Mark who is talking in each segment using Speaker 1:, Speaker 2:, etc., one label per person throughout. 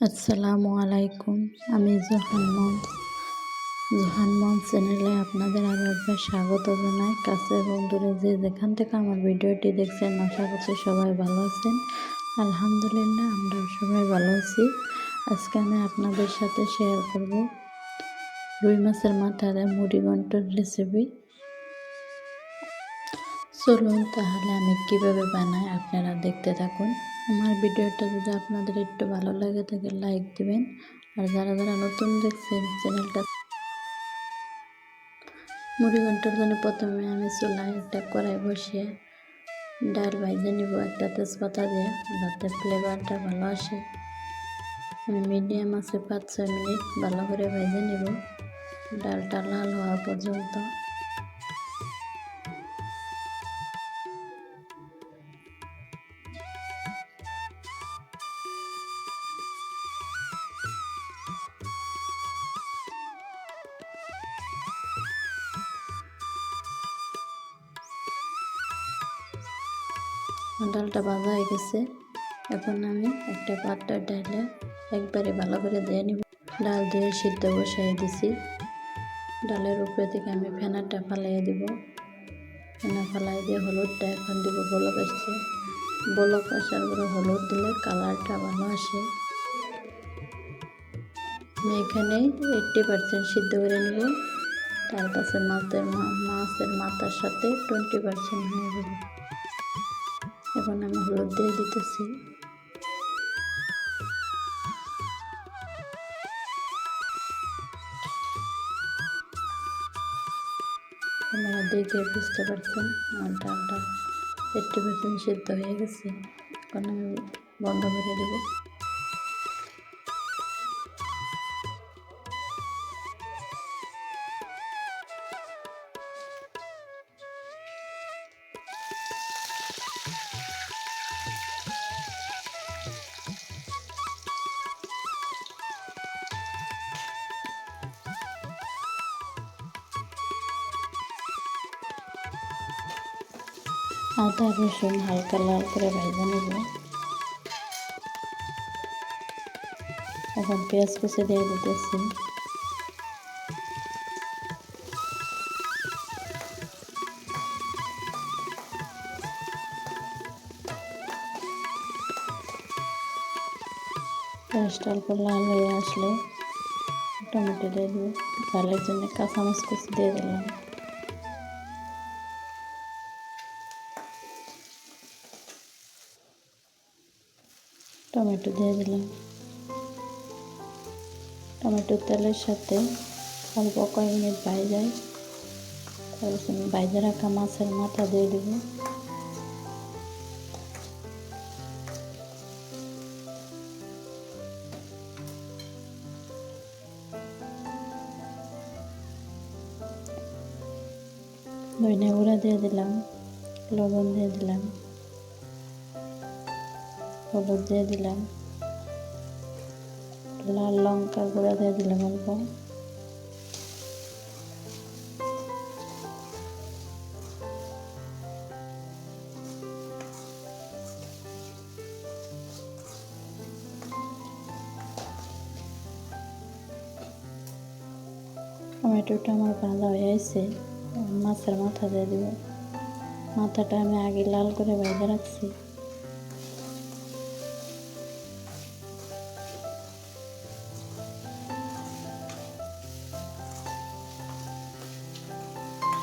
Speaker 1: আসসালামু আলাইকুম, আমি জোহান মঞ্চ জোহান মঞ্চ চ্যানেলে আপনাদের আরও একবার স্বাগত জানাই। কাছে এবং দূরে যে যেখান থেকে আমার ভিডিওটি দেখছেন, আশা করছি সবাই ভালো আছেন। আলহামদুলিল্লাহ আমরা সবাই ভালো আছি। আজকে আমি আপনাদের সাথে শেয়ার করব রুই মাছের মাথার মুড়ি ঘন্টর রেসিপি চলুন তাহলে আমি কীভাবে বানাই, আপনারা দেখতে থাকুন। আমার ভিডিওটা যদি আপনাদের একটু ভালো লাগে থাকে লাইক দিবেন। আর যারা যারা নতুন দেখছেন, চ্যানেলটা মুড়ি ঘণ্টার জন্য প্রথমে আমি চুলায় একটা কড়াই বসিয়ে ডাল ভাইজে নিব, একটা তেজপাতা দিয়ে। যাতে ফ্লেভারটা ভালো আসে। আমি মিডিয়াম আছে, পাঁচ ছয় মিনিট ভালো করে ভেজে নিব। ডালটা লাল হওয়া পর্যন্ত। ডালটা ভাজা হয়ে গেছে। এখন আমি একটা পাত্র ডালে একবারে ভালো করে দিয়ে নিব। ডাল দিয়ে সিদ্ধ বসাই দিছি। ডালের উপরে থেকে আমি ফেনাটা ফালাই দিব। ফেনা ফালাই দিয়ে হলুদটা এখন দিব বলক আসছে। বলক আসার পরে হলুদ দিলে কালারটা ভালো আসে। আমি এখানে এইটটি পার্সেন্ট সিদ্ধ করে নিব। তার কাছে মাছের মাছের মাথার সাথে টোয়েন্টি পার্সেন্ট হয়ে যাবে। এখন আমি হলুদ দিয়ে দিতেছি। আপনারা দেখে বুঝতে পারছেন, আমার ডালটা একটু বেশি সিদ্ধ হয়ে গেছে। এখন আমি বন্ধ করে দেবো। আদা রসুন হালকা লাল করে ভেজে নেব। এখন পেঁয়াজ কুচি দিয়ে দিতেছি। পেঁয়াজটা অল্প লাল হয়ে আসলে টমেটো দিয়ে দেবো। ঝালের জন্য কাঁচামচ কুচি দিয়ে দিলাম। টমেটো দিয়ে দিলাম। টমেটো তেলের সাথে অল্প কয়েক মিনিট যায় তারপর বাইজে রাখা মাছের মাথা দিয়ে দেবো। ধনে গুঁড়া দিয়ে দিলাম, লবণ দিয়ে দিলাম। হলুদ দিয়ে দিলাম। লাল লঙ্কা গুঁড়া দিয়ে দিলাম অল্প। টমেটোটা আমার ভাজা হয়ে আছে মাছের মাথা দিয়ে দিব। মাথাটা আমি আগে লাল করে ভেজে রাখছি।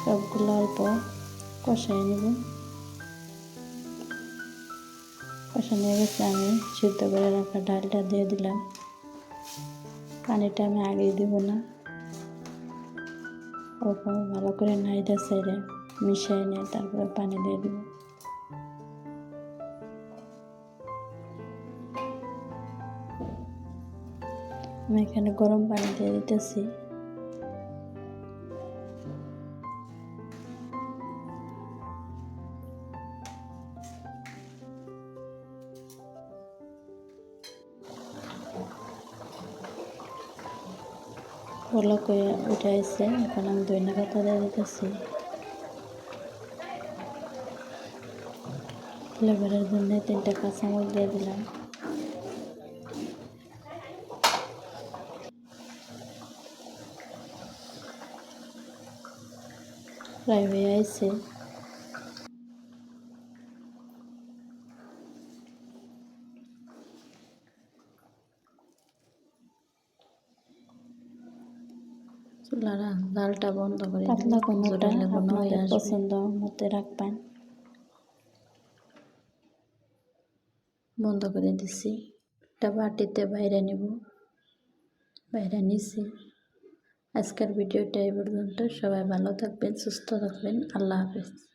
Speaker 1: সবগুলো অল্প কষাই নেব। কষানো গেছে, আমি সিদ্ধ করে রাখা ডালটা দিয়ে দিলাম। পানিটা আমি আগে দেব না। অল্প ভালো করে নাইডা সাইডে মিশাই নিয়ে তারপরে পানি দিয়ে দেব। আমি এখানে গরম পানি দিয়ে দিতেছি। খোলা করে উঠে আসছে এখন আমি ধনে পাতা দিয়ে দিতেছি ফ্লেভারের জন্য তিনটা কাঁচামরিচ দিয়ে দিলাম। ফ্রাই হয়ে আসছে চুলারা জালটা বন্ধ করে
Speaker 2: পাতলা কোনোটা আপনাদের পছন্দ মতো রাখবেন।
Speaker 1: বন্ধ করে দিছি। একটা বাটিতে বাইরে নিব। বাইরে নিছি। আজকের ভিডিওটা এই পর্যন্ত। সবাই ভালো থাকবেন সুস্থ থাকবেন। আল্লাহ হাফেজ।